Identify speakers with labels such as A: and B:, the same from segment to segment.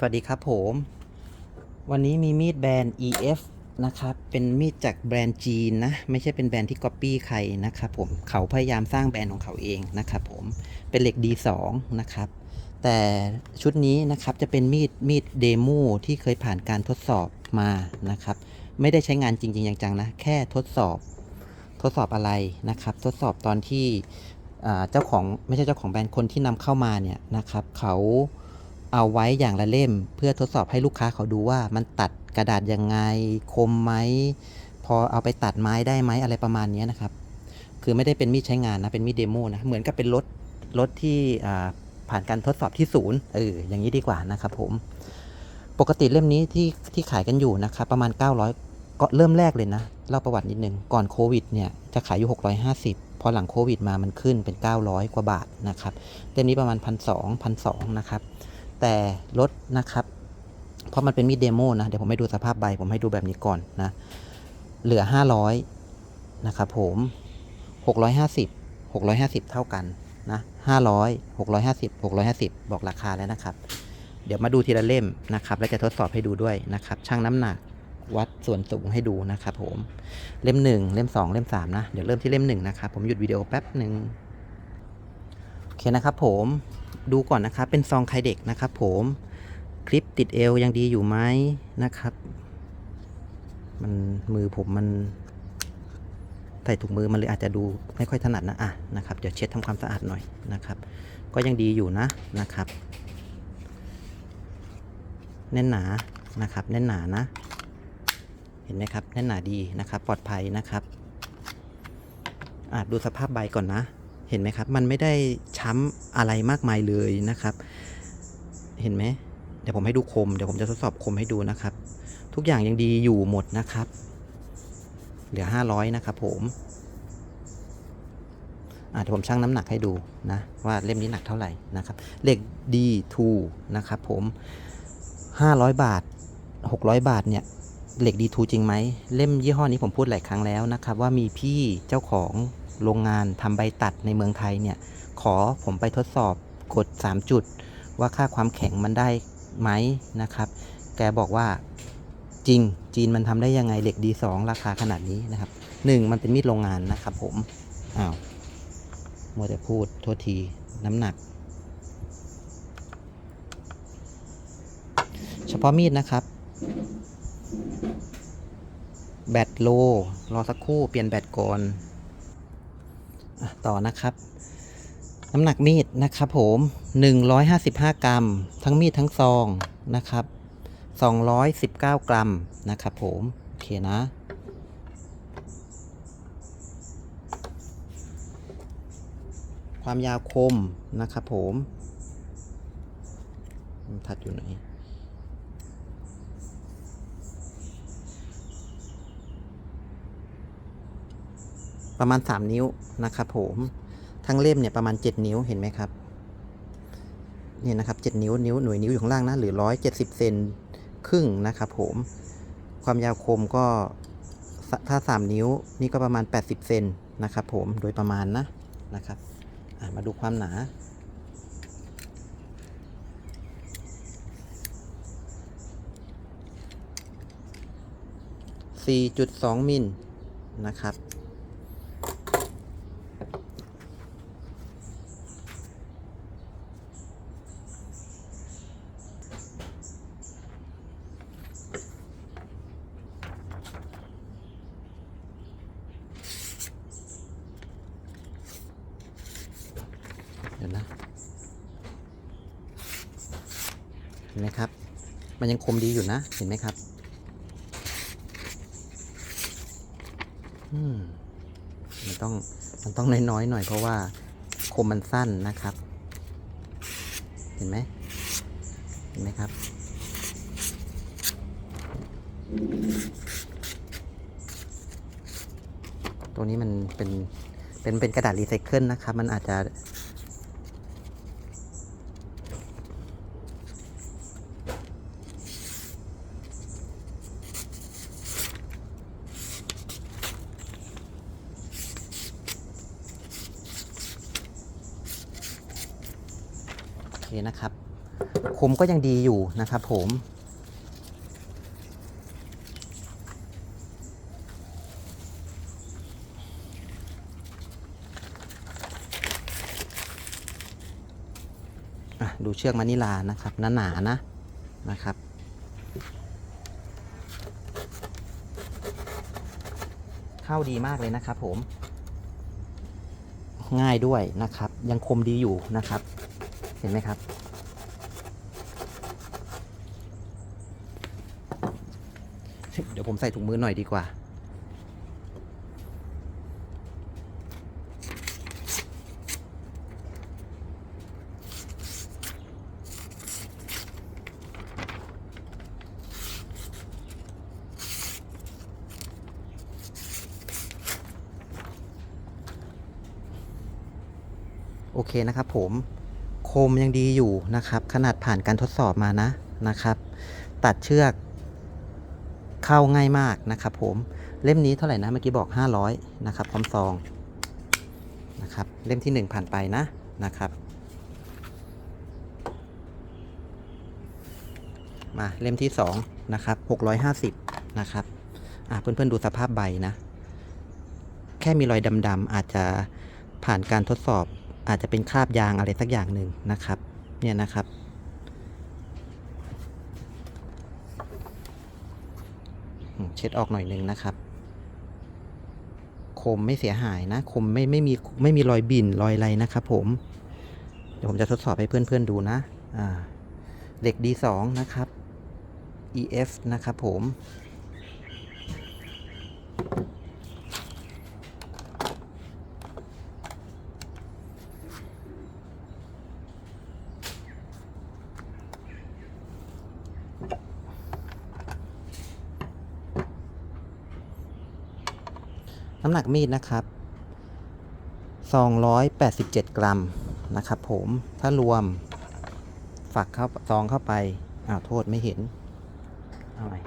A: สวัสดีครับผม วันนี้มีมีดแบรนด์ EF นะครับ เป็นมีดจากแบรนด์จีนนะ ไม่ใช่เป็นแบรนด์ที่ก๊อปปี้ใครนะครับผม เขาพยายามสร้างแบรนด์ของเขาเองนะครับผม เป็นเหล็ก D2 นะครับ แต่ชุดนี้นะครับจะเป็นมีดมีดเดโมที่เคยผ่านการทดสอบมานะครับ ไม่ได้ใช้งานจริง ๆ จังๆนะ แค่ทดสอบ ทดสอบอะไรนะครับ ทดสอบตอนที่เจ้าของไม่ใช่เจ้าของแบรนด์คนที่นำเข้ามาเนี่ยนะครับเขา เอาไว้อย่างละเล่ม เพื่อทดสอบให้ลูกค้าเขาดูว่ามันตัดกระดาษยังไงคมไหมพอเอาไปตัดไม้ได้ไหมอะไรประมาณนี้นะครับ คือไม่ได้เป็นมีดใช้งานนะเป็นมีดเดโมนะเหมือนกับเป็นรถรถที่ผ่านการทดสอบที่ศูนย์เอออย่างนี้ดีกว่านะครับผมปกติเล่มนี้ที่ที่ขายกันอยู่นะครับประมาณ 900 ก็เริ่มแรกเลยนะเล่าประวัตินิดนึงก่อนโควิดเนี่ยจะขายอยู่ 650 พอหลังโควิดมามันขึ้นเป็น 900 กว่าบาทนะครับเล่มนี้ประมาณ 1 2 0 0 1,200นะครับ แต่ลดนะครับ เพราะมันเป็นมีดเดโมนะ เดี๋ยวผมให้ดูสภาพใบ ผมให้ดูแบบนี้ก่อนนะ เหลือ 500 นะครับผม 650 650 เท่ากันนะ500 650 650 บอกราคาแล้วนะครับ เดี๋ยวมาดูทีละเล่มนะครับ แล้วจะทดสอบให้ดูด้วยนะครับชั่งน้ำหนักวัดส่วนสูงให้ดูนะครับผม เล่ม 1 เล่ม 2 เล่ม 3 นะ เดี๋ยวเริ่มที่เล่ม 1 นะครับ ผมหยุดวิดีโอแป๊บหนึ่งโอเคนะครับผม ดูก่อนนะครับ เป็นซองไคเด็กนะครับ ผมคลิปติดเอวยังดีอยู่ไหมนะครับ มันมือผมมันใส่ถุงมือมันเลยอาจจะดูไม่ค่อยถนัดนะอะนะครับเดี๋ยวเช็ดทำความสะอาดหน่อยนะครับ ก็ยังดีอยู่นะนะครับ แน่นหนานะครับ แน่นหนานะ เห็นไหมครับ แน่นหนาดีนะครับ ปลอดภัยนะครับอะดูสภาพใบก่อนนะ เห็นไหมครับ มันไม่ได้ช้ำอะไรมากมายเลยนะครับ เห็นไหมเดี๋ยวผมให้ดูคม เดี๋ยวผมจะทดสอบคมให้ดูนะครับ ทุกอย่างยังดีอยู่หมดนะครับ เหลือ 500 นะครับผมอะเดี๋ยวผมชั่งน้ำหนักให้ดูนะ ว่าเล่มนี้หนักเท่าไหร่นะครับเหล็ก D2 นะครับผม 500 บาท 600 บาทเนี่ยเหล็ก D2 จริงไหมเล่มยี่ห้อนี้ผมพูดหลายครั้งแล้วนะครับ ว่ามีพี่เจ้าของ โรงงานทำใบตัดในเมืองไทยเนี่ยขอผมไปทดสอบกด 3 จุด ว่าค่าความแข็งมันได้ไหมนะครับ แกบอกว่าจริงจีนมันทำได้ยังไงเหล็ก D2 ราคาขนาดนี้นะครับ 1 มันเป็นมีดโรงงานนะครับผมอ้าวมัวแต่พูดโทษทีน้ำหนัก เฉพาะมีดนะครับ แบตโล รอสักครู่เปลี่ยนแบตก่อน ต่อนะครับ น้ำหนักมีดนะครับผม 155 กรัม ทั้งมีดทั้งซองนะครับ 219 กรัมนะครับผมโอเคนะความยาวคมนะครับผม ทัดอยู่ไหน ประมาณ 3 นิ้วนะครับ ผมทั้งเล่มเนี่ยประมาณ 7 นิ้วเห็นไหมครับเนี่ยนะครับ7นิ้วนิ้วหน่วยนิ้วอยู่ข้างล่างนะหรือ 170เซนครึ่งนะครับผมความยาวคมก็ถ้า 3 นิ้วนี่ก็ประมาณ 80เซนนะครับผมโดยประมาณนะนะครับมาดูความหนา4.2มิลนะครับ เดี๋ยวนะเห็นไหมครับ มันยังคมดีอยู่นะ เห็นไหมครับ อืม มันต้อง มันต้องน้อยๆหน่อยเพราะว่าคมมันสั้นนะครับ เห็นไหม เห็นไหมครับ ตัวนี้มันเป็น เป็น เป็นกระดาษรีไซเคิลนะครับ มันอาจจะ นะครับ คมก็ยังดีอยู่นะครับผมดูเชือกมานิลานะครับหนาหนานะนะครับ เข้าดีมากเลยนะครับผม ง่ายด้วยนะครับ ยังคมดีอยู่นะครับ เห็นไหมครับ เดี๋ยวผมใส่ถุงมือหน่อยดีกว่า โอเคนะครับผม คมยังดีอยู่นะครับ ขนาดผ่านการทดสอบมานะนะครับ ตัดเชือกเข้าง่ายมากนะครับ ผมเล่มนี้เท่าไหร่นะเมื่อกี้บอก 500นะครับพร้อมซองนะครับเล่มที่ 1 ผ่านไปนะนะครับมาเล่มที่2นะครับ650นะครับอะเพื่อนๆดูสภาพใบนะ แค่มีรอยดำๆอาจจะผ่านการทดสอบ อาจจะเป็นคราบยางอะไรสักอย่างหนึ่งนะครับ เนี่ยนะครับ เช็ดออกหน่อยหนึ่งนะครับ คมไม่เสียหายนะ คมไม่ไม่มีไม่มีรอยบิ่นรอยอะไรนะครับผม เดี๋ยวผมจะทดสอบให้เพื่อนๆดูนะ อ่าเหล็ก D2 นะครับ EF นะครับผม น้ำหนักมีดนะครับ 287 กรัมนะครับผมถ้ารวม ฝักเข้าซองเข้าไปอ้าวโทษไม่เห็นเอาใหม่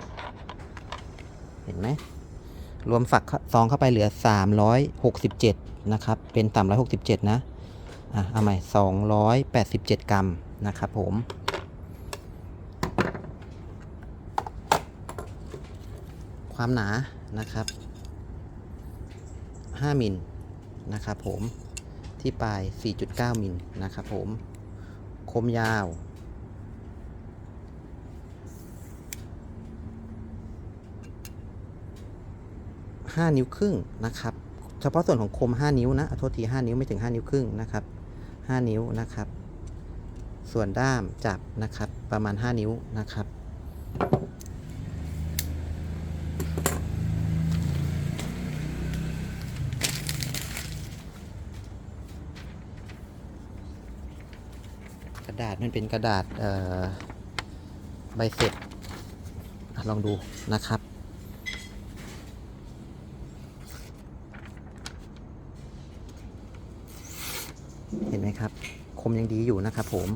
A: เห็นไหมรวมฝักซองเข้าไปเหลือ 367 นะครับ เป็น 367 นะอะเอาใหม่ 287 กรัมนะครับผมความหนานะครับ 5มิลนะครับผมที่ปลาย 4.9มิลนะครับผมคมยาว5นิ้วครึ่งนะครับ เฉพาะส่วนของคม 5 นิ้วนะขอโทษที 5 นิ้วไม่ถึง 5 นิ้วครึ่งนะครับ 5 นิ้วนะครับ ส่วนด้ามจับนะครับประมาณ 5 นิ้วนะครับ กระดาษ มันเป็นกระดาษใบเสร็จอลองดูนะครับ เห็นไหมครับ คมยังดีอยู่นะครับผม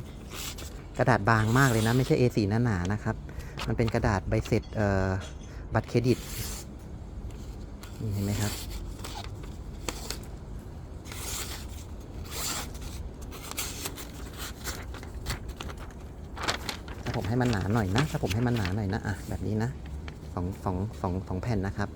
A: กระดาษบางมากเลยนะ ไม่ใช่ A4 หนาๆนานะครับ มันเป็นกระดาษใบเสร็จบัตรเครดิต เห็นไหมครับ ผมให้มันหนาหน่อยนะ ถ้าผมให้มันหนาหน่อยนะ อะ แบบนี้นะสองสองสองสองแผ่นนะครับ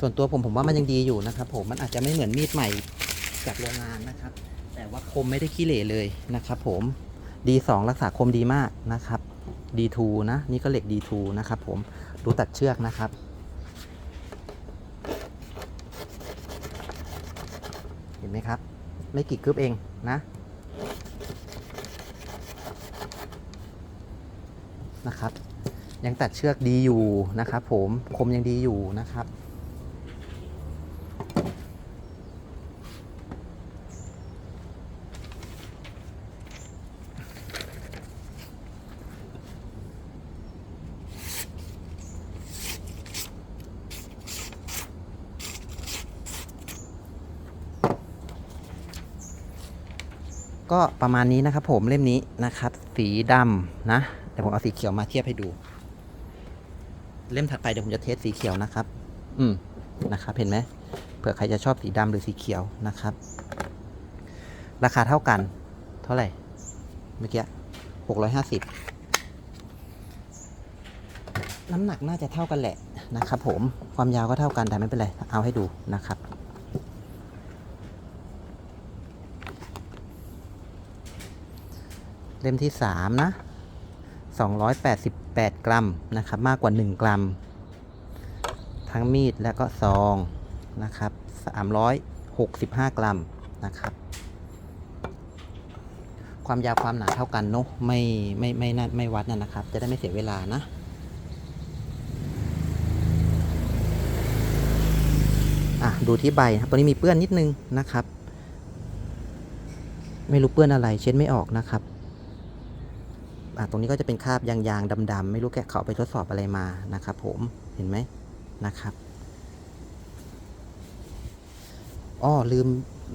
A: ส่วนตัวผมผมว่ามันยังดีอยู่นะครับผม มันอาจจะไม่เหมือนมีดใหม่จากโรงงานนะครับ แต่ว่าคมไม่ได้ขี้เหร่เลยนะครับผม D2 รักษาคมดีมากนะครับ D2 นะนี่ก็เหล็ก D2 นะครับผมดูตัดเชือกนะครับเห็นไหมครับ ไม่กี่กึบเองนะนะครับ ยังตัดเชือกดีอยู่นะครับผมคมยังดีอยู่นะครับ ก็ประมาณนี้นะครับผมเล่มนี้นะครับ สีดำนะเดี๋ยวผมเอาสีเขียวมาเทียบให้ดู เล่มถัดไปเดี๋ยวผมจะเทสสีเขียวนะครับ อืมนะครับ เห็นไหมเผื่อใครจะชอบสีดำหรือสีเขียวนะครับ ราคาเท่ากัน เท่าไหร่เมื่อกี้หกร้อยห้าสิบน้ำหนักน่าจะเท่ากันแหละนะครับผมความยาวก็เท่ากันแต่ไม่เป็นไรเอาให้ดูนะครับ เล่มที่ 3 นะ 288 กรัมนะครับ มากกว่า 1 กรัม ทั้งมีดและก็ซองนะครับ 365 กรัมนะครับ ความยาวความหนาเท่ากันเนอะไม่ไม่ไม่น่าไม่วัดนะนะครับ จะได้ไม่เสียเวลานะอะดูที่ใบนะครับตัวนี้มีเปื้อนนิดนึงนะครับ ไม่รู้เปื้อนอะไรเช็ดไม่ออกนะครับ ตรงนี้ก็จะเป็นคราบยางๆดำๆไม่รู้แกเขาไปทดสอบอะไรมานะครับ ผมเห็นไหมนะครับอ้อลืม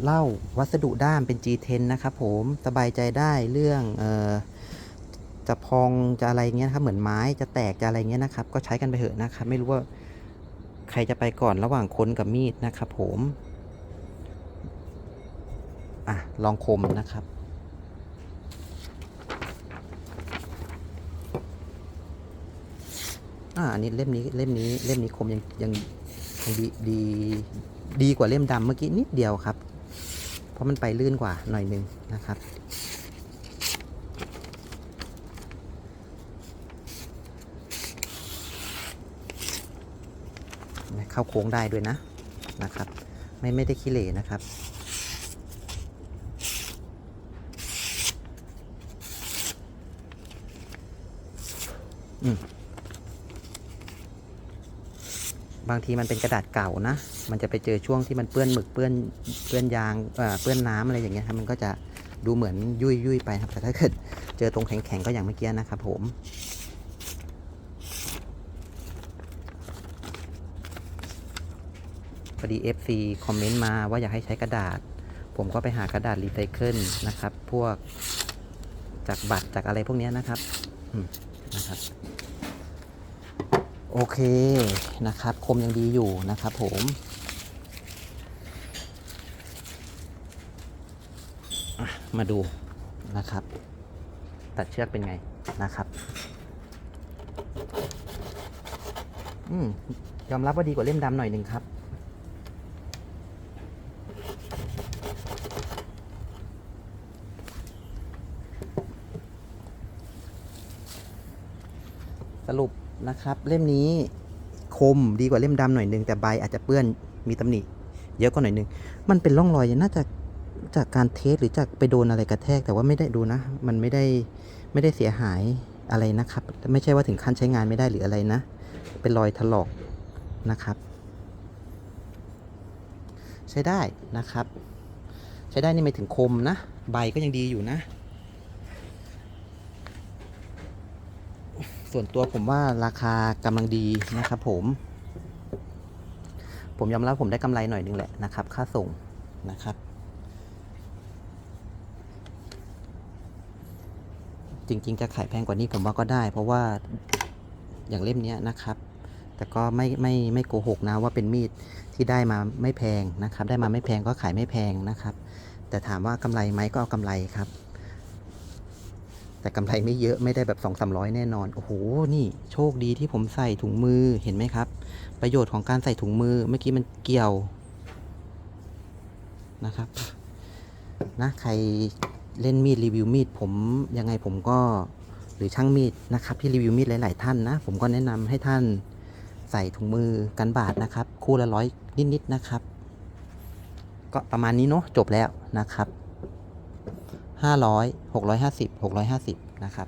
A: เล่าวัสดุด้ามเป็น G10 นะครับผมสบายใจได้เรื่องเออจะพองจะอะไรเงี้ยครับเหมือนไม้จะแตกจะอะไรเงี้ยนะครับ ก็ใช้กันไปเถอะนะครับ ไม่รู้ว่าใครจะไปก่อนระหว่างคนกับมีดนะครับผมอะลองคมนะครับาอันนี้เล่มนี้เล่มนี้เล่มนี้คมยังยังยังดีดีดีกว่าเล่มดำเมื่อกี้นิดเดียวครับ เพราะมันไปลื่นกว่าหน่อยนึงนะครับ เข้าโค้งได้ด้วยนะนะครับ ไม่ไม่ได้ขี้เหร่นะครับอืม บางทีมันเป็นกระดาษเก่านะ มันจะไปเจอช่วงที่มันเปื้อนหมึกเปื้อนเปื้อนยางเปื้อนน้ำอะไรอย่างเงี้ยครับมันก็จะดูเหมือนยุ่ยยุ่ยไปครับ แต่ถ้าเกิดเจอตรงแข็งๆก็อย่างเมื่อกี้นะครับผมพอดี FC คอมเมนต์มาว่าอยากให้ใช้กระดาษ ผมก็ไปหากระดาษรีไซเคิลนะครับ พวกจากบัตรจากอะไรพวกนี้นะครับนะครับ โอเคนะครับ คมยังดีอยู่นะครับผมมาดูนะครับ ตัดเชือกเป็นไงนะครับ อืมยอมรับว่าดีกว่าเล่มดำหน่อยหนึ่งครับสรุป นะครับ เล่มนี้คมดีกว่าเล่มดำหน่อยหนึงแต่ใบอาจจะเปื้อนมีตำหนิเยอะกว่าหน่อยหนึงมันเป็นร่องรอยน่าจะจากการเทสหรือจากไปโดนอะไรกระแทก แต่ว่าไม่ได้ดูนะ มันไม่ได้ไม่ได้เสียหายอะไรนะครับ ไม่ใช่ว่าถึงขั้นใช้งานไม่ได้หรืออะไรนะ เป็นรอยถลอกนะครับ ใช้ได้นะครับ ใช้ได้นี่ไม่ถึงคมนะ ใบก็ยังดีอยู่นะ ส่วนตัวผมว่าราคากำลังดีนะครับผม ผมยอมรับผมได้กำไรหน่อยนึงแหละนะครับ ค่าส่งนะครับ จริงๆ จะขายแพงกว่านี้ผมว่าก็ได้ เพราะว่าอย่างเล่มนี้นะครับ แต่ก็ไม่ไม่ไม่โกหกนะว่าเป็นมีดที่ได้มาไม่แพงนะครับ ได้มาไม่แพงก็ขายไม่แพงนะครับ แต่ถามว่ากำไรไหมก็เอากำไรครับ แต่กำไรไม่เยอะไม่ได้แบบสองสามร้อยแน่นอน โอ้โห นี่โชคดีที่ผมใส่ถุงมือเห็นไหมครับ ประโยชน์ของการใส่ถุงมือเมื่อกี้มันเกี่ยวนะครับนะใครเล่นมีดรีวิวมีดผมยังไงผมก็หรือช่างมีดนะครับที่รีวิวมีดหลาย ๆ ท่านนะ ผมก็แนะนำให้ท่านใส่ถุงมือกันบาดนะครับ คู่ละร้อยนิด ๆ นะครับ ก็ประมาณนี้เนาะจบแล้วนะครับ 500 650 650นะครับ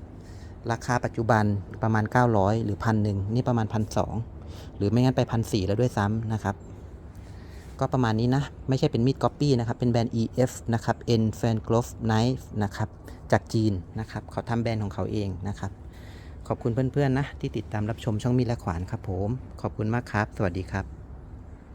A: ราคาปัจจุบันประมาณ 900 หรือพันหนึ่งนี่ประมาณพันสองหรือไม่งั้นไปพันสี่แล้วด้วยซ้ำนะครับ ก็ประมาณนี้นะ ไม่ใช่เป็นมีดก๊อปปี้นะครับ เป็นแบรนด์ EF นะครับ N Fan Glove Knife นะครับ จากจีนนะครับ เขาทำแบรนด์ของเขาเองนะครับ ขอบคุณเพื่อนๆนะที่ติดตามรับชมช่องมีดและขวานครับผม ขอบคุณมากครับ สวัสดีครับ